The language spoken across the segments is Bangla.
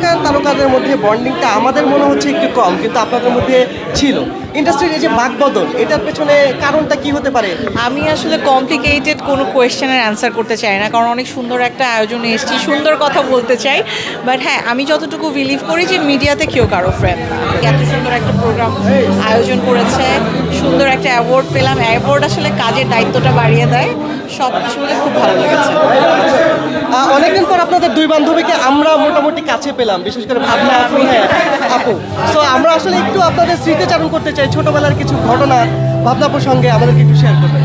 এখনকার তারকাদের মধ্যে বন্ডিংটা আমাদের মনে হচ্ছে একটু কম, কিন্তু আপনাদের মধ্যে ছিল। ইন্ডাস্ট্রির এই যে বাকবদল, এটার পেছনে কারণটা কি হতে পারে? আমি আসলে কমপ্লিকেটেড কোনো কোয়েশ্চেনের অ্যান্সার করতে চাই না, কারণ অনেক সুন্দর একটা আয়োজনে এসেছি, সুন্দর কথা বলতে চাই। বাট হ্যাঁ আমি যতটুকু বিলিভ করি যে মিডিয়াতে কেউ কারও ফ্রেন্ড এত সুন্দর একটা প্রোগ্রাম আয়োজন করেছে, সুন্দর একটা অ্যাওয়ার্ড পেলাম। অ্যাওয়ার্ড আসলে কাজের দায়িত্বটা বাড়িয়ে দেয়। সব কিছু খুব ভালো লেগেছে। অনেকদিন পর আপনাদের দুই বান্ধবীকে আমরা মোটামুটি কাছে পেলাম, বিশেষ করে ভাবনা হ্যাঁ আপু। সো আমরা আসলে একটু আপনাদের স্মৃতিচারণ করতে চাই, ছোটবেলার কিছু ঘটনা ভাবনা সঙ্গে আমাদেরকে একটু শেয়ার করবেন।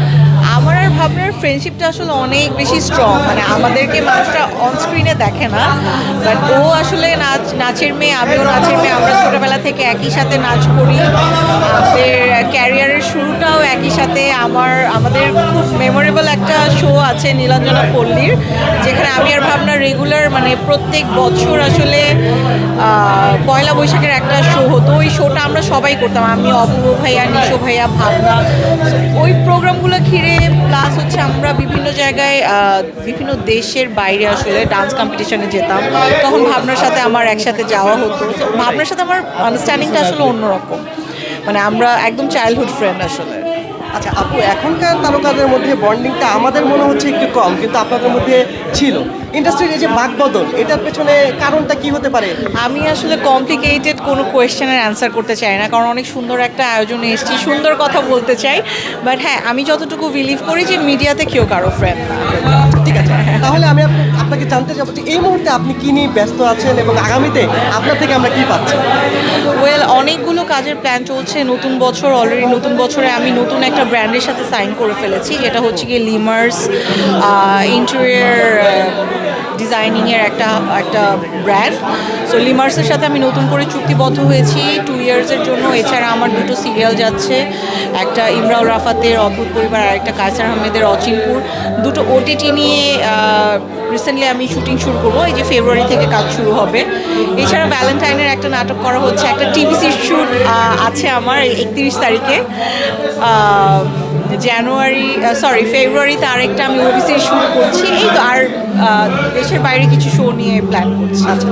আমার আর ভাবনার ফ্রেন্ডশিপটা আসলে অনেক বেশি স্ট্রং মানে আমাদেরকে মানুষটা অন স্ক্রিনে দেখে না বাট ও আসলে নাচ, নাচের মেয়ে, আমিও নাচের মেয়ে, আমরা ছোটবেলা থেকে একই সাথে নাচ করি। আমাদের ক্যারিয়ারের শুরুটাও একই সাথে আমার, আমাদের খুব মেমোরেবল একটা শো আছে নীলাঞ্জনা পল্লীর, যেখানে আমি আর ভাবনা রেগুলার মানে প্রত্যেক বছর আসলে পয়লা বৈশাখের একটা শো হতো। ওই শোটা আমরা সবাই করতাম, আমি, অপূর্ব ভাইয়া, নিশো ভাইয়া, ভাবনা। ওই প্রোগ্রামগুলো ঘিরে প্লাস হচ্ছে আমরা বিভিন্ন জায়গায় বিভিন্ন দেশের বাইরে আসলে ডান্স কম্পিটিশনে যেতাম। তখন ভাবনার সাথে আমার একসাথে যাওয়া হতো। ভাবনার সাথে আমার আন্ডারস্ট্যান্ডিংটা আসলে অন্যরকম। মানে আমরা একদম চাইল্ডহুড ফ্রেন্ড আসলে। আচ্ছা আপু এখনকার তারকাদের মধ্যে বন্ডিংটা আমাদের মনে হচ্ছে একটু কম কিন্তু আপনাদের মধ্যে ছিল। ইন্ডাস্ট্রির এই যে বাকবদল এটার পেছনে কারণটা কি হতে পারে? আমি আসলে কমপ্লিকেটেড কোনো কোয়েশ্চেনের অ্যান্সার করতে চাই না কারণ অনেক সুন্দর একটা আয়োজনে এসেছি সুন্দর কথা বলতে চাই। বাট হ্যাঁ আমি যতটুকু বিলিভ করি যে মিডিয়াতে কেউ কারও ফ্রেন্ড ঠিক আছে তাহলে আমি আপনাকে জানতে চাবো যে এই মুহূর্তে আপনি কি নিয়ে ব্যস্ত আছেন এবং আগামীতে আপনার থেকে আমরা কি পাচ্ছি? ওয়েল অনেকগুলো কাজের প্ল্যান চলছে, নতুন বছর অলরেডি নতুন বছরে আমি নতুন একটা ব্র্যান্ডের সাথে সাইন করে ফেলেছি, যেটা হচ্ছে গিয়ে লিমার্স ইন্টেরিয়ার ডিজাইনিংয়ের একটা একটা ব্র্যান্ড সো লিমার্সের সাথে আমি নতুন করে চুক্তিবদ্ধ হয়েছি। টু ইয়ার্সের জন্য এছাড়া আমার দুটো সিরিয়াল যাচ্ছে। একটা ইমরাউল রাফাতের অদ্ভুত পরিবার আর একটা কায়সার আহমেদের অচিনপুর। দুটো ওটিটি নিয়ে রিসেন্টলি আমি শুটিং শুরু করব। এই যে ফেব্রুয়ারি থেকে কাজ শুরু হবে। এছাড়া ভ্যালেন্টাইনের একটা নাটক করা হচ্ছে। একটা টিভিসির শ্যুট আছে আমার একত্রিশ তারিখে। জানুয়ারি সরি ফেব্রুয়ারিতে আরেকটা আমি ওবিসির শুট করছি। দেশের বাইরে কিছু শো নিয়ে প্ল্যান করছি। আচ্ছা।